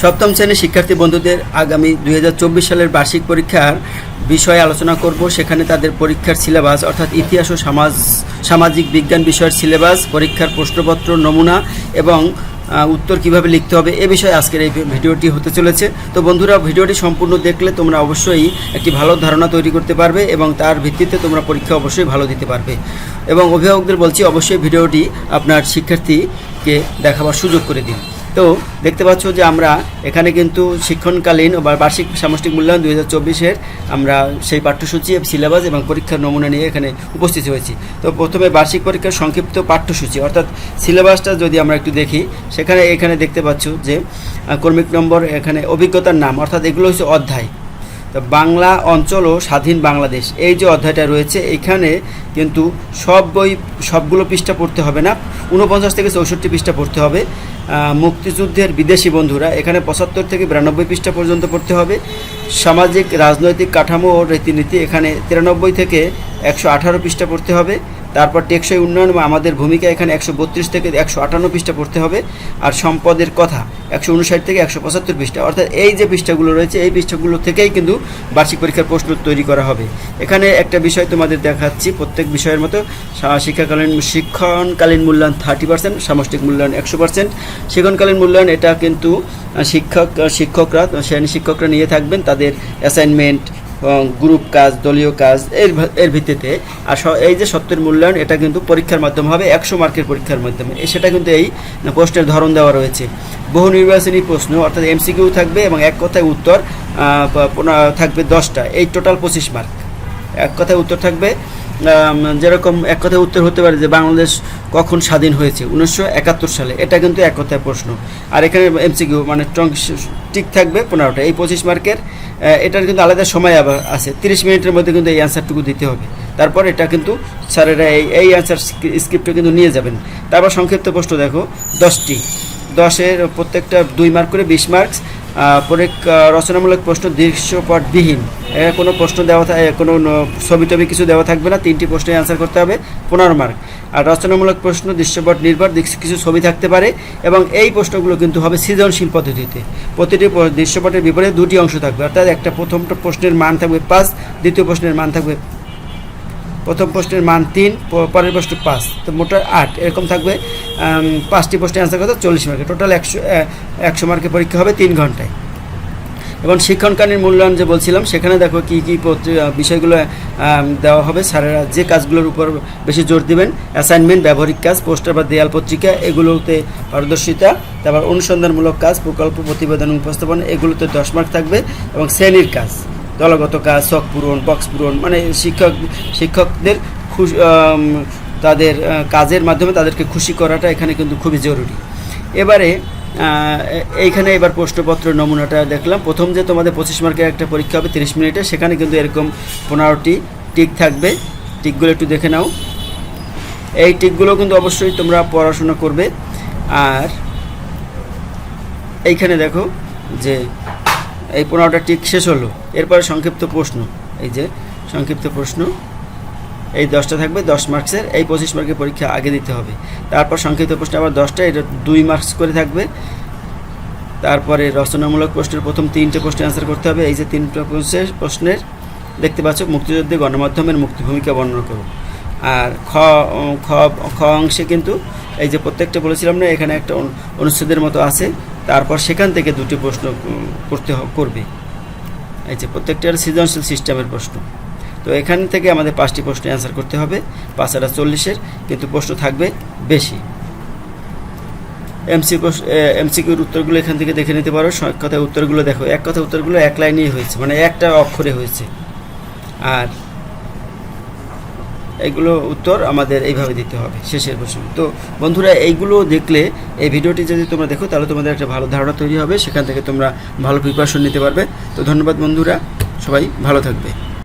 সপ্তম শ্রেণির শিক্ষার্থী বন্ধুদের আগামী দু হাজার চব্বিশ সালের বার্ষিক পরীক্ষার বিষয়ে আলোচনা করব। সেখানে তাদের পরীক্ষার সিলেবাস, অর্থাৎ ইতিহাস ও সমাজ, সামাজিক বিজ্ঞান বিষয়ের সিলেবাস, পরীক্ষার প্রশ্নপত্র, নমুনা এবং উত্তর কীভাবে লিখতে হবে এ বিষয়ে আজকের এই ভিডিওটি হতে চলেছে। তো বন্ধুরা, ভিডিওটি সম্পূর্ণ দেখলে তোমরা অবশ্যই একটি ভালো ধারণা তৈরি করতে পারবে এবং তার ভিত্তিতে তোমরা পরীক্ষা অবশ্যই ভালো দিতে পারবে। এবং অভিভাবকদের বলছি, অবশ্যই ভিডিওটি আপনার শিক্ষার্থীকে দেখাবার সুযোগ করে দিন। তো দেখতে পাচ্ছ যে আমরা এখানে কিন্তু শিক্ষণকালীন বা বার্ষিক সামষ্টিক মূল্যায়ন দু হাজার আমরা সেই পাঠ্যসূচি, সিলেবাস এবং পরীক্ষার নমুনা নিয়ে এখানে উপস্থিত হয়েছি। তো প্রথমে বার্ষিক পরীক্ষার সংক্ষিপ্ত পাঠ্যসূচি, অর্থাৎ সিলেবাসটা যদি আমরা একটু দেখি, সেখানে এখানে দেখতে পাচ্ছ যে কর্মিক নম্বর, এখানে অভিজ্ঞতার নাম, অর্থাৎ এগুলো হচ্ছে অধ্যায়। বাংলা অঞ্চল ও স্বাধীন বাংলাদেশ। এই যে অধ্যায়টা রয়েছে, এখানে কিন্তু সব বই, সবগুলো পৃষ্ঠা পড়তে হবে না। উনপঞ্চাশ থেকে চৌষট্টি পৃষ্ঠা পড়তে হবে। মুক্তিযুদ্ধের বিদেশি বন্ধুরা, এখানে পঁচাত্তর থেকে বিরানব্বই পৃষ্ঠা পর্যন্ত পড়তে হবে। সামাজিক, রাজনৈতিক কাঠামো ও রীতিনীতি, এখানে তিরানব্বই থেকে একশো আঠারো পৃষ্ঠা পড়তে হবে। তারপর টেকসই উন্নয়ন বা আমাদের ভূমিকা এখানে একশো বত্রিশ থেকে একশো আটান্ন পৃষ্ঠা পড়তে হবে। আর সম্পদের কথা, একশো উনষাট থেকে একশো পঁচাত্তর পৃষ্ঠা। অর্থাৎ এই যে পৃষ্ঠাগুলো রয়েছে, এই পৃষ্ঠাগুলো থেকেই কিন্তু বার্ষিক পরীক্ষার প্রশ্ন তৈরি করা হবে। এখানে একটা বিষয় তোমাদের দেখাচ্ছি প্রত্যেক বিষয়ের মতো। শিক্ষাকালীন শিক্ষণকালীন মূল্যায়ন থার্টি পার্সেন্ট, সামষ্টিক মূল্যায়ন একশো পার্সেন্ট। শিক্ষণকালীন মূল্যায়ন, এটা কিন্তু শিক্ষক শিক্ষকরা, শ্রেণি শিক্ষকরা নিয়ে থাকবেন। তাদের অ্যাসাইনমেন্ট গ্রুপ কাজ, দলীয় কাজ, এর এর ভিত্তিতে। আর এই যে সত্যের মূল্যায়ন, এটা কিন্তু পরীক্ষার মাধ্যমে হবে, একশো মার্কের পরীক্ষার মাধ্যমে। সেটা কিন্তু এই প্রশ্নের ধরন দেওয়া রয়েছে। বহু নির্বাচনী প্রশ্ন, অর্থাৎ এমসিকিউ থাকবে এবং এক কথায় উত্তর থাকবে দশটা। এই টোটাল পঁচিশ মার্ক এক কথায় উত্তর থাকবে যেরকম এক কথায় উত্তর হতে পারে যে বাংলাদেশ কখন স্বাধীন হয়েছে, উনিশশো একাত্তর সালে। এটা কিন্তু এক কথায় প্রশ্ন। আর এখানে এমসিকিউ মানে টিক থাকবে পনেরোটা। এই পঁচিশ মার্কের এটার কিন্তু আলাদা সময় আবার আছে। তিরিশ মিনিটের মধ্যে কিন্তু এই অ্যান্সারটুকু দিতে হবে। তারপর এটা কিন্তু স্যারেরা এই এই অ্যান্সার স্ক্রিপ্টটা কিন্তু নিয়ে যাবেন। তারপর সংক্ষিপ্ত প্রশ্ন দেখো। দশটি। দশের প্রত্যেকটা দুই মার্ক করে বিশ মার্কস রচনামূলক প্রশ্ন দৃশ্যপটবিহীন। কোনো প্রশ্ন দেওয়া থা- এ, কোনো ছবি টবি কিছু দেওয়া থাকবে না তিনটি প্রশ্নে অ্যান্সার করতে হবে পনেরো মার্ক আর রচনামূলক প্রশ্ন দৃশ্যপট নির্ভর কিছু ছবি থাকতে পারে এবং এই প্রশ্নগুলো কিন্তু হবে সৃজনশীল পদ্ধতিতে। প্রতিটি দৃশ্যপটের বিপরীতে দুটি অংশ থাকবে অর্থাৎ একটা প্রথমটা প্রশ্নের মান থাকবে পাঁচ দ্বিতীয় প্রশ্নের মান থাকবে প্রথম প্রশ্নের মান তিন পরের প্রশ্ন পাঁচ। তো মোট আট। এরকম থাকবে পাঁচটি প্রশ্নের অ্যান্সার করতে চল্লিশ মার্কে টোটাল একশো একশো মার্কের পরীক্ষা হবে তিন ঘন্টায়। এবং শিক্ষণকালীন মূল্যায়ন যে বলছিলাম, সেখানে দেখো কী কী বিষয়গুলো দেওয়া হবে। স্যারেরা যে কাজগুলোর উপর বেশি জোর দিবেন অ্যাসাইনমেন্ট ব্যবহারিক কাজ, পোস্টার বা দেয়াল পত্রিকা, এগুলোতে পারদর্শিতা, তারপর অনুসন্ধানমূলক কাজ, প্রকল্প, প্রতিবেদন, উপস্থাপন, এগুলোতে দশ মার্ক থাকবে এবং শ্রেণির কাজ। দলগত কাজ, শখ পূরণ বক্স পূরণ মানে শিক্ষক, শিক্ষকদের খুশ তাদের কাজের মাধ্যমে তাদেরকে খুশি করাটা এখানে কিন্তু খুবই জরুরি। এবারে এইখানে এবার প্রশ্নপত্র নমুনাটা দেখলাম। প্রথম যে তোমাদের পঁচিশ মার্কের একটা পরীক্ষা হবে তিরিশ মিনিটে, সেখানে কিন্তু এরকম পনেরোটি টিক থাকবে। টিকগুলো একটু দেখে নাও। এই টিকগুলো কিন্তু অবশ্যই তোমরা পড়াশোনা করবে। আর এইখানে দেখো যে এই পনেরোটা টিক শেষ হলো। এরপরে সংক্ষিপ্ত প্রশ্ন। এই যে, সংক্ষিপ্ত প্রশ্ন। এই দশটা থাকবে, দশ মার্কসের, এই পঁচিশ মার্কের পরীক্ষা আগে দিতে হবে। তারপর সংক্ষিপ্ত প্রশ্ন আবার দশটা, এটা দুই মার্কস করে থাকবে। তারপরে রচনামূলক প্রশ্নের প্রথম তিনটে প্রশ্নের অ্যান্সার করতে হবে। এই যে তিনটে প্রশ্নের প্রশ্নের, দেখতে পাচ্ছ, মুক্তিযুদ্ধে গণমাধ্যমের মুক্তি ভূমিকা বর্ণনা করো। আর খ খ খ অংশে কিন্তু এই যে প্রত্যেকটা বলেছিলাম না, এখানে একটা অনু- অনুচ্ছেদের মতো আছে। তারপর সেখান থেকে দুটি প্রশ্ন করতে করবে। এই যে প্রত্যেকটার সৃজনশীল সিস্টেমের প্রশ্ন। তো এখান থেকে আমাদের পাঁচটি প্রশ্ন অ্যান্সার করতে হবে। পাঁচ হাজার চল্লিশের, কিন্তু প্রশ্ন থাকবে বেশি। এমসি এমসিকিউর উত্তরগুলো এখান থেকে দেখে নিতে পারো। এক কথায় উত্তরগুলো দেখো। এক কথা উত্তরগুলো এক লাইনেই হয়েছে মানে একটা অক্ষরে হয়েছে। আর এগুলো উত্তর আমাদের এইভাবে দিতে হবে, শেষের প্রশ্ন। তো বন্ধুরা, এইগুলো দেখলে, এই ভিডিওটি যদি তোমরা দেখো, তাহলে তোমাদের একটা ভালো ধারণা তৈরি হবে, সেখান থেকে তোমরা ভালো প্রিপারেশন নিতে পারবে। তো ধন্যবাদ বন্ধুরা, সবাই ভালো থাকবে।